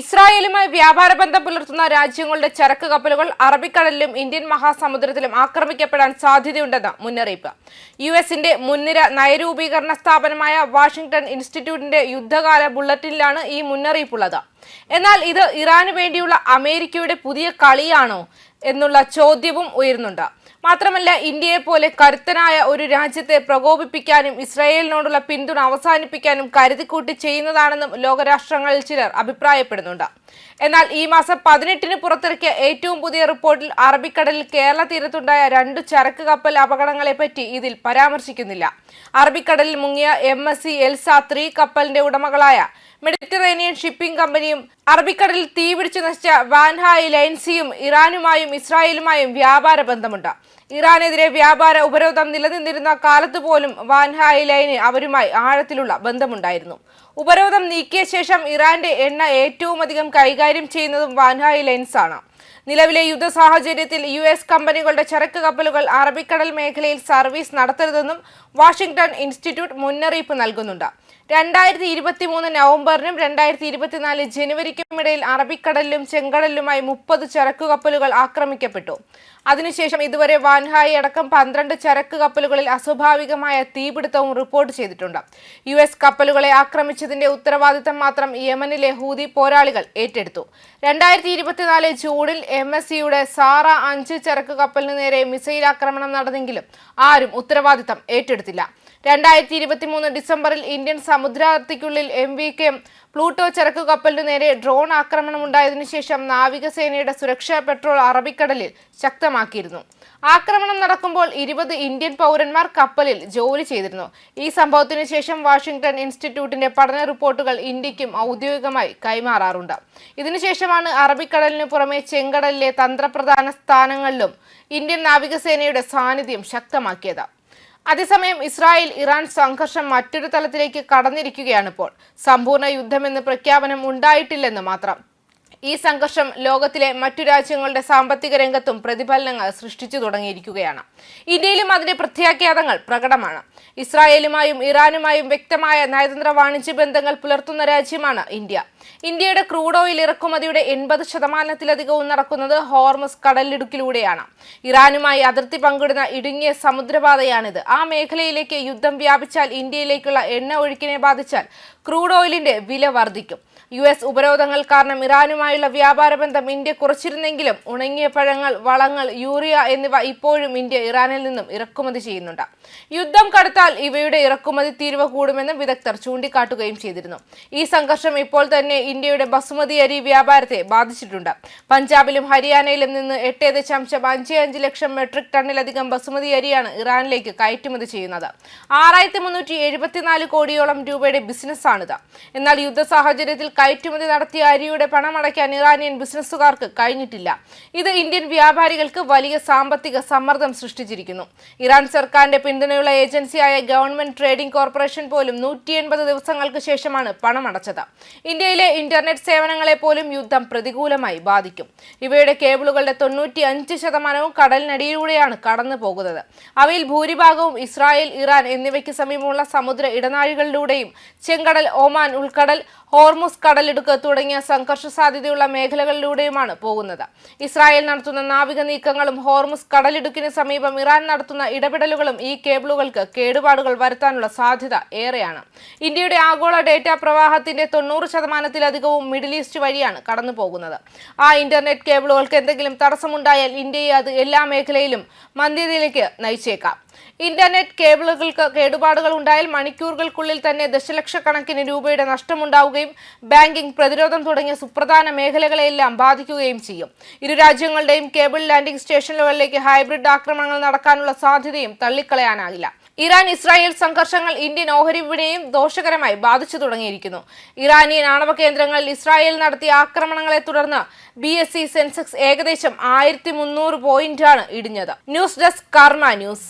ഇസ്രായേലുമായി വ്യാപാര ബന്ധം പുലർത്തുന്ന രാജ്യങ്ങളുടെ ചരക്ക് കപ്പലുകൾ അറബിക്കടലിലും ഇന്ത്യൻ മഹാസമുദ്രത്തിലും ആക്രമിക്കപ്പെടാൻ സാധ്യതയുണ്ടെന്ന് മുന്നറിയിപ്പ്. യു എസിന്റെ മുൻനിര നയരൂപീകരണ സ്ഥാപനമായ വാഷിംഗ്ടൺ ഇൻസ്റ്റിറ്റ്യൂട്ടിന്റെ യുദ്ധകാല ബുള്ളറ്റിനിലാണ് ഈ മുന്നറിയിപ്പുള്ളത്. എന്നാൽ ഇത് ഇറാന് വേണ്ടിയുള്ള അമേരിക്കയുടെ പുതിയ കളിയാണോ എന്നുള്ള ചോദ്യവും ഉയരുന്നുണ്ട്. മാത്രമല്ല ഇന്ത്യയെ പോലെ കരുത്തനായ ഒരു രാജ്യത്തെ പ്രകോപിപ്പിക്കാനും ഇസ്രായേലിനോടുള്ള പിന്തുണ അവസാനിപ്പിക്കാനും കരുതിക്കൂട്ടി ചെയ്യുന്നതാണെന്നും ലോകരാഷ്ട്രങ്ങളിൽ ചിലർ അഭിപ്രായപ്പെടുന്നുണ്ട്. എന്നാൽ ഈ മാസം പതിനെട്ടിന് പുറത്തിറക്കിയ ഏറ്റവും പുതിയ റിപ്പോർട്ടിൽ അറബിക്കടലിൽ കേരള തീരത്തുണ്ടായ രണ്ട് ചരക്ക് കപ്പൽ അപകടങ്ങളെപ്പറ്റി ഇതിൽ പരാമർശിക്കുന്നില്ല. അറബിക്കടലിൽ മുങ്ങിയ M S C Elsa three കപ്പലിന്റെ ഉടമകളായ മെഡിറ്ററേനിയൻ ഷിപ്പിംഗ് കമ്പനിയും അറബിക്കടലിൽ തീപിടിച്ച് നശിച്ച വാൻഹായ് ലൈൻസിയും ഇറാനുമായും ഇസ്രായേലുമായും വ്യാപാര ബന്ധമുണ്ട്. ഇറാനെതിരെ വ്യാപാര ഉപരോധം നിലനിന്നിരുന്ന കാലത്ത് പോലും വാൻഹായ് ലൈന് അവരുമായി ആഴത്തിലുള്ള ബന്ധമുണ്ടായിരുന്നു. ഉപരോധം നീക്കിയ ശേഷം ഇറാന്റെ എണ്ണ ഏറ്റവും അധികം കൈകാര്യം ചെയ്യുന്നതും വാൻഹായ് ലൈൻസ് ആണ്. നിലവിലെ യുദ്ധ സാഹചര്യത്തിൽ യു എസ് കമ്പനികളുടെ ചരക്ക് കപ്പലുകൾ അറബിക്കടൽ മേഖലയിൽ സർവീസ് നടത്തരുതെന്നും വാഷിംഗ്ടൺ ഇൻസ്റ്റിറ്റ്യൂട്ട് മുന്നറിയിപ്പ് നൽകുന്നുണ്ട്. രണ്ടായിരത്തി ഇരുപത്തി മൂന്ന് നവംബറിനും രണ്ടായിരത്തി ഇരുപത്തിനാല് ജനുവരിക്കും ഇടയിൽ അറബിക്കടലിലും ചെങ്കടലിലുമായി മുപ്പത് ചരക്ക് കപ്പലുകൾ ആക്രമിക്കപ്പെട്ടു. അതിനുശേഷം ഇതുവരെ വാൻഹായി അടക്കം പന്ത്രണ്ട് ചരക്ക് കപ്പലുകളിൽ അസ്വാഭാവികമായ തീപിടുത്തവും റിപ്പോർട്ട് ചെയ്തിട്ടുണ്ട്. യു എസ് കപ്പലുകളെ ആക്രമിച്ചതിന്റെ ഉത്തരവാദിത്തം മാത്രം യമനിലെ ഹൂതി പോരാളികൾ ഏറ്റെടുത്തു. രണ്ടായിരത്തി ഇരുപത്തിനാല് ജൂണിൽ എം എസ് സിയുടെ സാറ അഞ്ച് ചരക്ക് കപ്പലിന് നേരെ മിസൈൽ ആക്രമണം നടന്നെങ്കിലും ആരും ഉത്തരവാദിത്തം ഏറ്റെടുത്തില്ല. രണ്ടായിരത്തി ഇരുപത്തി മൂന്ന് ഡിസംബറിൽ ഇന്ത്യൻ സമുദ്രാതിർത്തിക്കുള്ളിൽ എം വി കെ പ്ലൂട്ടോ ചരക്ക് കപ്പലിനു നേരെ ഡ്രോൺ ആക്രമണം ഉണ്ടായതിനു ശേഷം നാവികസേനയുടെ സുരക്ഷാ പെട്രോൾ അറബിക്കടലിൽ ശക്തമാക്കിയിരുന്നു. ആക്രമണം നടക്കുമ്പോൾ ഇരുപത് ഇന്ത്യൻ പൗരന്മാർ കപ്പലിൽ ജോലി ചെയ്തിരുന്നു. ഈ സംഭവത്തിനു ശേഷം വാഷിംഗ്ടൺ ഇൻസ്റ്റിറ്റ്യൂട്ടിന്റെ പഠന റിപ്പോർട്ടുകൾ ഇന്ത്യക്കും ഔദ്യോഗികമായി കൈമാറാറുണ്ട്. ഇതിനുശേഷമാണ് അറബിക്കടലിനു പുറമെ ചെങ്കടലിലെ തന്ത്രപ്രധാന സ്ഥാനങ്ങളിലും ഇന്ത്യൻ നാവികസേനയുടെ സാന്നിധ്യം ശക്തമാക്കിയത്. അതേസമയം ഇസ്രായേൽ ഇറാൻ സംഘർഷം മറ്റൊരു തലത്തിലേക്ക് കടന്നിരിക്കുകയാണിപ്പോൾ സമ്പൂർണ യുദ്ധമെന്ന് പ്രഖ്യാപനം ഉണ്ടായിട്ടില്ലെന്ന് മാത്രം. ഈ സംഘർഷം ലോകത്തിലെ മറ്റു രാജ്യങ്ങളുടെ സാമ്പത്തിക രംഗത്തും പ്രതിഫലനങ്ങൾ സൃഷ്ടിച്ചു തുടങ്ങിയിരിക്കുകയാണ്. ഇന്ത്യയിലും അതിന്റെ പ്രത്യാഘാതങ്ങൾ പ്രകടമാണ്. ഇസ്രായേലുമായും ഇറാനുമായും വ്യക്തമായ നയതന്ത്ര വാണിജ്യ ബന്ധങ്ങൾ പുലർത്തുന്ന രാജ്യമാണ് ഇന്ത്യ. ഇന്ത്യയുടെ ക്രൂഡ് ഓയിൽ ഇറക്കുമതിയുടെ എൺപത് ശതമാനത്തിലധികവും നടക്കുന്നത് ഹോർമസ് കടലിടുക്കിലൂടെയാണ്. ഇറാനുമായി അതിർത്തി പങ്കിടുന്ന ഇടുങ്ങിയ സമുദ്രപാതയാണിത്. ആ മേഖലയിലേക്ക് യുദ്ധം വ്യാപിച്ചാൽ ഇന്ത്യയിലേക്കുള്ള എണ്ണ ഒഴുക്കിനെ ബാധിച്ചാൽ ക്രൂഡ് ഓയിലിന്റെ വില വർദ്ധിക്കും. യു എസ് ഉപരോധങ്ങൾ കാരണം ഇറാനുമായുള്ള വ്യാപാര ബന്ധം ഇന്ത്യ കുറച്ചിരുന്നെങ്കിലും ഉണങ്ങിയ പഴങ്ങൾ വളങ്ങൾ യൂറിയ എന്നിവ ഇപ്പോഴും ഇന്ത്യ ഇറാനിൽ നിന്നും ഇറക്കുമതി ചെയ്യുന്നുണ്ട്. യുദ്ധം കടുത്താൽ ഇവയുടെ ഇറക്കുമതി തീരുവ കൂടുമെന്നും വിദഗ്ധർ ചൂണ്ടിക്കാട്ടുകയും ചെയ്തിരുന്നു. ഈ സംഘർഷം ഇപ്പോൾ തന്നെ ഇന്ത്യയുടെ ബസുമതി അരി വ്യാപാരത്തെ ബാധിച്ചിട്ടുണ്ട്. പഞ്ചാബിലും ഹരിയാനയിലും നിന്ന് എട്ട് ദശാംശം അഞ്ച് അഞ്ച് ലക്ഷം മെട്രിക് ടണ്ണിലധികം ബസുമതി അരിയാണ് ഇറാനിലേക്ക് കയറ്റുമതി ചെയ്യുന്നത്. ആറായിരത്തി മുന്നൂറ്റി എഴുപത്തിനാല് കോടിയോളം രൂപയുടെ ബിസിനസ്സാണിത്. എന്നാൽ യുദ്ധ സാഹചര്യത്തിൽ കയറ്റുമതി നടത്തിയ അരിയുടെ പണമടയ്ക്കാൻ ഇറാനിയൻ ബിസിനസ്സുകാർക്ക് കഴിഞ്ഞിട്ടില്ല. ഇത് ഇന്ത്യൻ വ്യാപാരികൾക്ക് വലിയ സാമ്പത്തിക സമ്മർദ്ദം സൃഷ്ടിച്ചിരിക്കുന്നു. ഇറാൻ സർക്കാരിന്റെ പിന്തുണയുള്ള ഏജൻസിയായ ഗവൺമെന്റ് ട്രേഡിംഗ് കോർപ്പറേഷൻ പോലും നൂറ്റി എൺപത് ദിവസങ്ങൾക്ക് ശേഷമാണ് പണമടച്ചത് ഇന്ത്യയിലെ ഇന്റർനെറ്റ് സേവനങ്ങളെ പോലും യുദ്ധം പ്രതികൂലമായി ബാധിക്കും. ഇവയുടെ കേബിളുകളുടെ തൊണ്ണൂറ്റി അഞ്ച് ശതമാനവും കടലിനടിയിലൂടെയാണ് കടന്നു പോകുന്നത്. അവയിൽ ഭൂരിഭാഗവും ഇസ്രായേൽ ഇറാൻ എന്നിവയ്ക്ക് സമീപമുള്ള സമുദ്ര ഇടനാഴികളിലൂടെയും ചെങ്കടൽ ഒമാൻ ഉൾക്കടൽ ഹോർമുസ് കടലിടുക്ക് തുടങ്ങിയ സംഘർഷ സാധ്യതയുള്ള മേഖലകളിലൂടെയുമാണ് പോകുന്നത്. ഇസ്രായേൽ നടത്തുന്ന നാവിക നീക്കങ്ങളും ഹോർമുസ് കടലിടുക്കിന് സമീപം ഇറാൻ നടത്തുന്ന ഇടപെടലുകളും ഈ കേബിളുകൾക്ക് കേടുപാടുകൾ വരുത്താനുള്ള സാധ്യത ഏറെയാണ്. ഇന്ത്യയുടെ ആഗോള ഡേറ്റ പ്രവാഹത്തിന്റെ തൊണ്ണൂറ് ശതമാനത്തിലധികവും മിഡിൽ ഈസ്റ്റ് വഴിയാണ് കടന്നു പോകുന്നത് ആ ഇന്റർനെറ്റ് കേബിളുകൾക്ക് എന്തെങ്കിലും തടസ്സമുണ്ടായാൽ ഇന്ത്യയെ അത് എല്ലാ മേഖലയിലും മന്ദ്യതയിലേക്ക് നയിച്ചേക്കാം. ഇന്റർനെറ്റ് കേബിളുകൾക്ക് കേടുപാടുകൾ ഉണ്ടായാൽ മണിക്കൂറുകൾക്കുള്ളിൽ തന്നെ ദശലക്ഷക്കണക്കിന് രൂപയുടെ നഷ്ടമുണ്ടാവുകയും ബാങ്കിംഗ് പ്രതിരോധം തുടങ്ങിയ സുപ്രധാന മേഖലകളെയെല്ലാം ബാധിക്കുകയും ചെയ്യും. ഇരു രാജ്യങ്ങളുടെയും കേബിൾ ലാൻഡിംഗ് സ്റ്റേഷനുകളിലേക്ക് ഹൈബ്രിഡ് ആക്രമണങ്ങൾ നടക്കാനുള്ള സാധ്യതയും തള്ളിക്കളയാനാകില്ല. ഇറാൻ ഇസ്രായേൽ സംഘർഷങ്ങൾ ഇന്ത്യൻ ഓഹരി വിപണിയെയും ദോഷകരമായി ബാധിച്ചു തുടങ്ങിയിരിക്കുന്നു. ഇറാനിയൻ ആണവ കേന്ദ്രങ്ങളിൽ ഇസ്രായേൽ നടത്തിയ ആക്രമണങ്ങളെ തുടർന്ന് ബി എസ് സി സെൻസെക്സ് ഏകദേശം ആയിരത്തി മുന്നൂറ് പോയിന്റാണ് ഇടിഞ്ഞത്. News desk Karma news.